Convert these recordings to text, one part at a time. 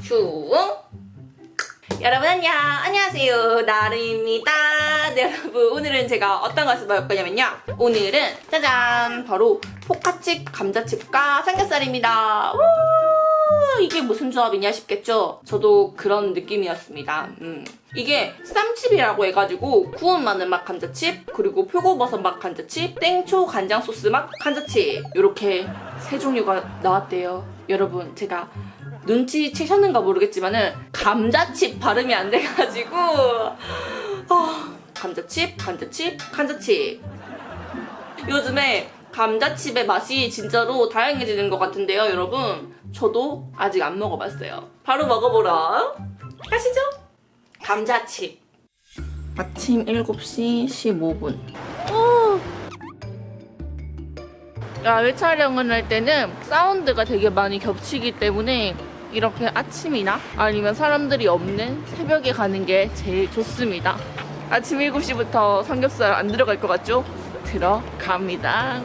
슝 여러분 안녕. 안녕하세요. 나름입니다. 네 여러분. 오늘은 제가 어떤 것을 먹을 거냐면요. 오늘은 짜잔. 바로 포카칩 감자칩과 삼겹살입니다. 우 이게 무슨 조합이냐 싶겠죠? 저도 그런 느낌이었습니다. 음. 이게 쌈칩이라고 해가지고 구운 마늘 맛 감자칩 그리고 표고버섯 맛 감자칩 땡초 간장 소스 맛 감자칩. 이렇게 세 종류가 나왔대요. 여러분 제가 눈치채셨는가 모르겠지만은 감자칩 발음이 안 돼가지고. 아, 감자칩 감자칩 감자칩. 요즘에 감자칩의 맛이 진짜로 다양해지는 것 같은데요 여러분. 저도 아직 안 먹어봤어요. 바로 먹어보러 가시죠. 감자칩. 아침 7시 15분. 야외 촬영을 할 때는 사운드가 되게 많이 겹치기 때문에 이렇게 아침이나 아니면 사람들이 없는 새벽에 가는 게 제일 좋습니다. 아침 7시부터 삼겹살 안 들어갈 것 같죠? 들어갑니다.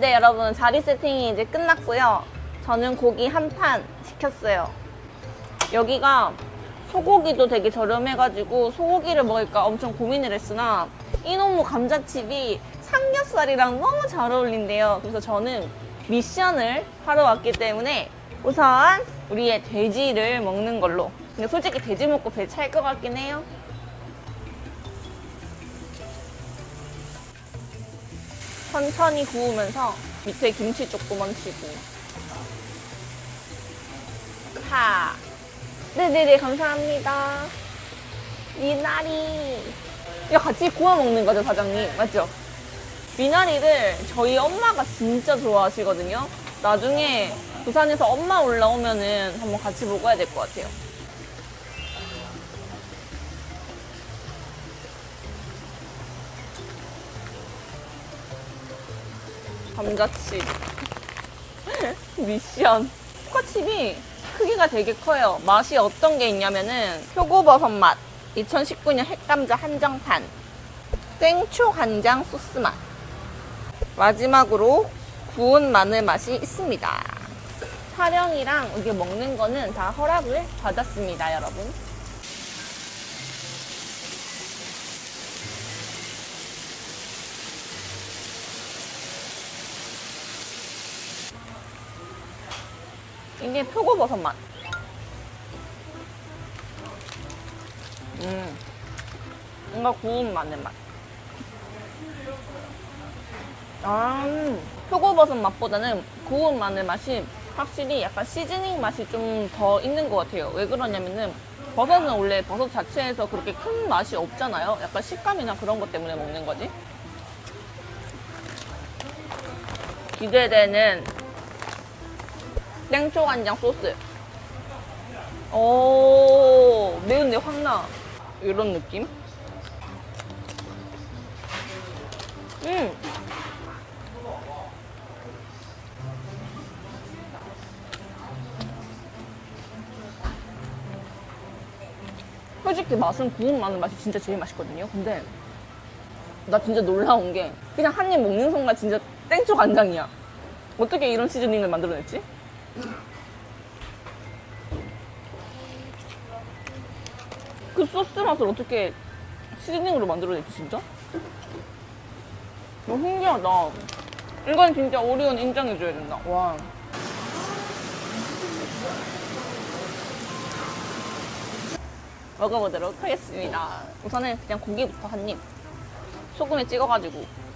네, 여러분 자리 세팅이 이제 끝났고요. 저는 고기 한 판 시켰어요. 여기가 소고기도 되게 저렴해가지고 소고기를 먹을까 엄청 고민을 했으나 이놈의 감자칩이 삼겹살이랑 너무 잘 어울린대요. 그래서 저는 미션을 하러 왔기 때문에 우선 우리의 돼지를 먹는 걸로. 근데 솔직히 돼지 먹고 배 찰 것 같긴 해요. 천천히 구우면서 밑에 김치 조금 얹히고. 하. 네네네, 감사합니다. 미나리. 이거 같이 구워 먹는 거죠, 사장님? 맞죠? 미나리를 저희 엄마가 진짜 좋아하시거든요. 나중에 부산에서 엄마 올라오면은 한번 같이 먹어야 될 것 같아요. 감자칩. 미션. 포카칩이 크기가 되게 커요. 맛이 어떤 게 있냐면은 표고버섯 맛, 2019년 핵감자 한정판, 땡초 간장 소스 맛, 마지막으로 구운 마늘 맛이 있습니다. 촬영이랑 이게 먹는 거는 다 허락을 받았습니다, 여러분. 이게 표고버섯 맛. 음. 뭔가 구운 마늘 맛. 아, 음. 표고버섯 맛보다는 구운 마늘 맛이 확실히 약간 시즈닝 맛이 좀 더 있는 것 같아요. 왜 그러냐면은 버섯은 원래 버섯 자체에서 그렇게 큰 맛이 없잖아요. 약간 식감이나 그런 것 때문에 먹는 거지. 기대되는 땡초 간장 소스. 오, 매운데 확 나. 이런 느낌? 음. 솔직히 맛은 구운 마늘 맛이 진짜 제일 맛있거든요. 근데 나 진짜 놀라운 게 그냥 한 입 먹는 순간 진짜 땡초 간장이야. 어떻게 이런 시즈닝을 만들어냈지? 그 소스 맛을 어떻게 시즈닝으로 만들어냈지 진짜? 너무 신기하다. 이건 진짜 오리온 인정해줘야 된다. 와. 먹어보도록 하겠습니다. 우선은 그냥 고기부터 한 입. 소금에 찍어가지고.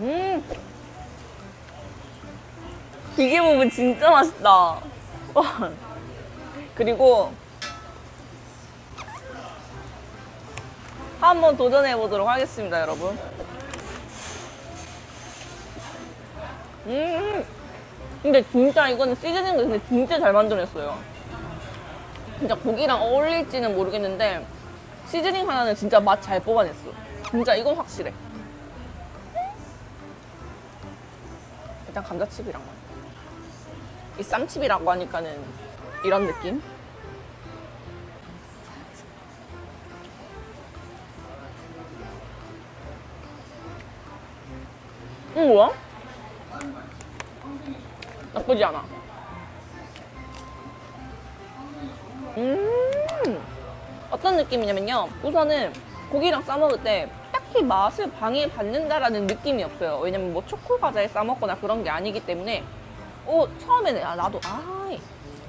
음! 이게 먹으면 진짜 맛있다. 와. 그리고 한번 도전해 보도록 하겠습니다, 여러분. 음. 근데 진짜 이거는 시즈닝도 근데 진짜 잘 만들어냈어요. 진짜 고기랑 어울릴지는 모르겠는데 시즈닝 하나는 진짜 맛 잘 뽑아냈어. 진짜 이건 확실해. 일단 감자칩이랑 이 쌈칩이라고 하니까는 이런 느낌? 음 뭐야? 나쁘지 않아 음 어떤 느낌이냐면요 우선은 고기랑 싸먹을 때 딱히 맛을 방해받는다라는 느낌이 없어요. 왜냐면 뭐 초코 과자에 싸먹거나 그런 게 아니기 때문에, 어, 처음에는, 아, 나도, 아,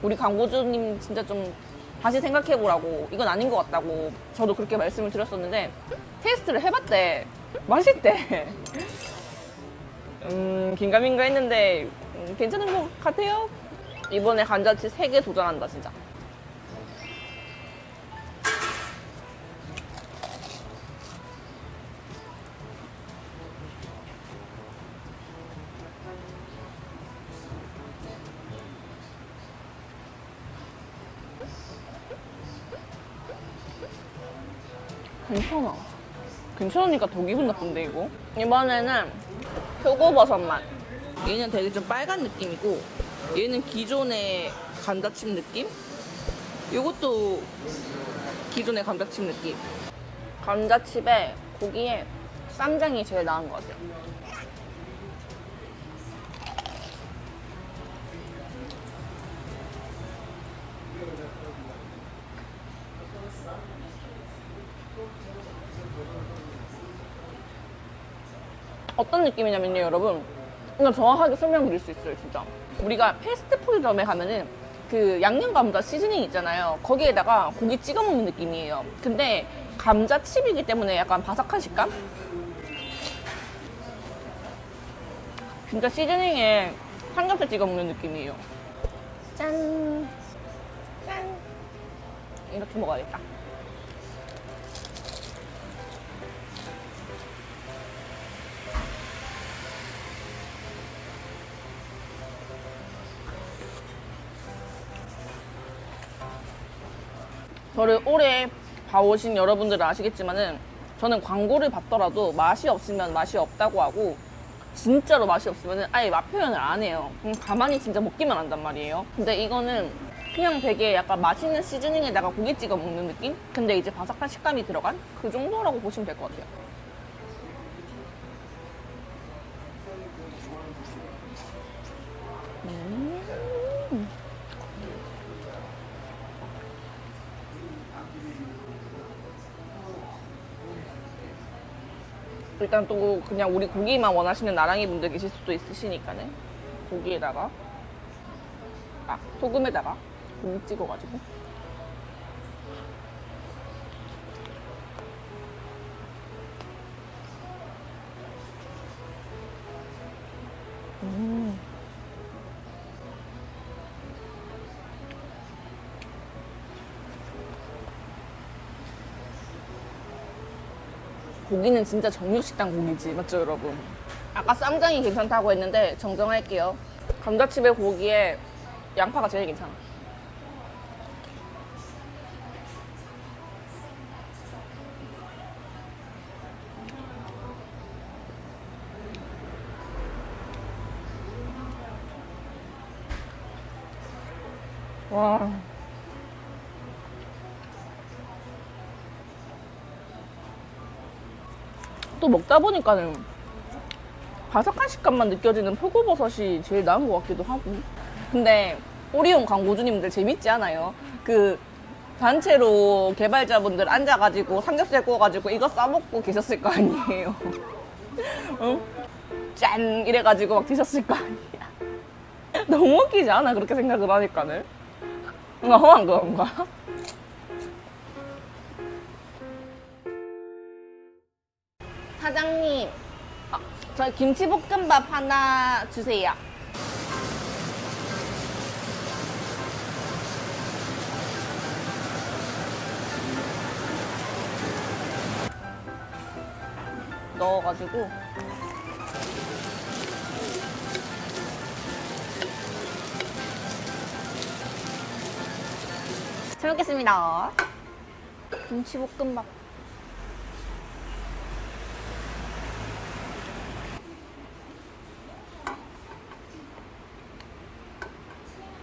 우리 광고주님 진짜 좀 다시 생각해보라고, 이건 아닌 것 같다고, 저도 그렇게 말씀을 드렸었는데, 테스트를 해봤대. 맛있대. 음, 긴가민가 했는데, 음, 괜찮은 것 같아요. 이번에 감자치 3개 도전한다, 진짜. 괜찮아. 괜찮으니까 더 기분 나쁜데, 이거? 이번에는 표고버섯 맛. 얘는 되게 좀 빨간 느낌이고, 얘는 기존의 감자칩 느낌? 이것도 기존의 감자칩 느낌. 감자칩에 고기에 쌈장이 제일 나은 것 같아요. 어떤 느낌이냐면요, 여러분. 그냥 정확하게 설명드릴 수 있어요, 진짜. 우리가 패스트푸드점에 가면은 그 양념 감자 시즈닝 있잖아요. 거기에다가 고기 찍어 먹는 느낌이에요. 근데 감자 칩이기 때문에 약간 바삭한 식감? 진짜 시즈닝에 삼겹살 찍어 먹는 느낌이에요. 짠. 짠. 이렇게 먹어야겠다. 저를 오래 봐오신 여러분들은 아시겠지만은 저는 광고를 봤더라도 맛이 없으면 맛이 없다고 하고 진짜로 맛이 없으면 아예 맛 표현을 안 해요. 가만히 진짜 먹기만 한단 말이에요. 근데 이거는 그냥 되게 약간 맛있는 시즈닝에다가 고기 찍어 먹는 느낌? 근데 이제 바삭한 식감이 들어간 그 정도라고 보시면 될 것 같아요. 일단 또 그냥 우리 고기만 원하시는 나랑이 분들 계실 수도 있으시니까는 고기에다가 아 소금에다가 고기 찍어가지고 음. 고기는 진짜 정육식당 고기지. 맞죠 여러분? 아까 쌈장이 괜찮다고 했는데 정정할게요. 감자칩의 고기에 양파가 제일 괜찮아. 와 또 먹다 보니까는 바삭한 식감만 느껴지는 표고버섯이 제일 나은 것 같기도 하고. 근데 오리온 광고주님들 재밌지 않아요? 그 단체로 개발자분들 앉아가지고 삼겹살 구워가지고 이거 싸먹고 계셨을 거 아니에요? 응? 짠! 이래가지고 막 드셨을 거 아니야? 너무 웃기지 않아? 그렇게 생각을 하니까는. 뭔가 험한 건가? 아, 저 김치볶음밥 하나 주세요. 넣어가지고 잘 먹겠습니다. 김치볶음밥.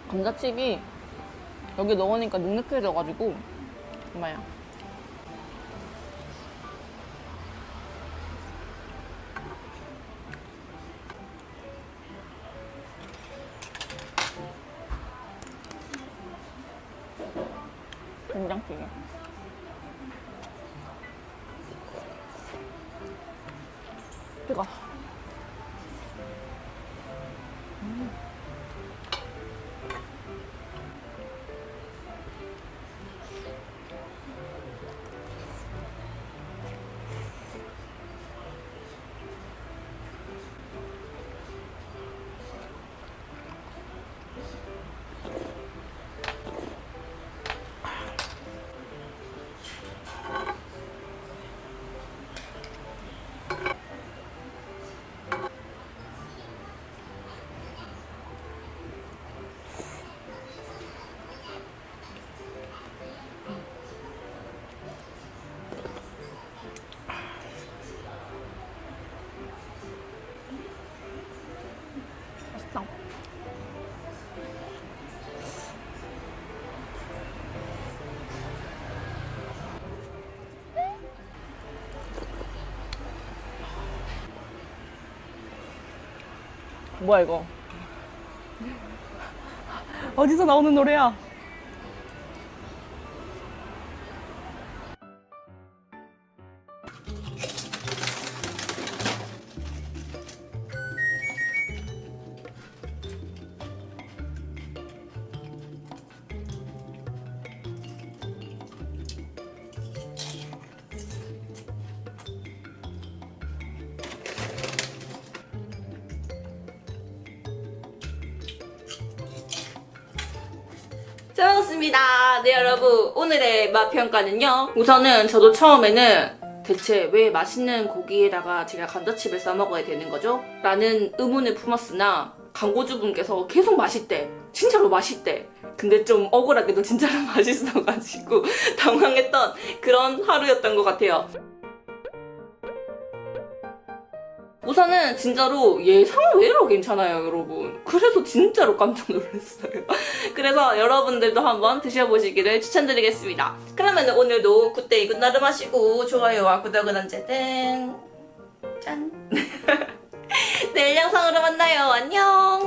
감자칩이 여기 넣으니까 눅눅해져가지고 엄마야 된장찌개. 뜨거. 뭐야 이거? 어디서 나오는 노래야? 잘 먹었습니다. 네, 여러분. 오늘의 맛 평가는요. 우선은 저도 처음에는 대체 왜 맛있는 고기에다가 제가 감자칩을 싸 먹어야 되는 거죠? 라는 의문을 품었으나 광고주분께서 계속 맛있대. 진짜로 맛있대. 근데 좀 억울하게도 진짜로 맛있어가지고 당황했던 그런 하루였던 것 같아요. 우선은 진짜로 예상 외로 괜찮아요, 여러분. 그래서 진짜로 깜짝 놀랐어요. 그래서 여러분들도 한번 드셔보시기를 추천드리겠습니다. 그러면 오늘도 굿데이 굿나름 하시고 좋아요와 구독은 언제든 짠! 내일 영상으로 만나요. 안녕! 뿅!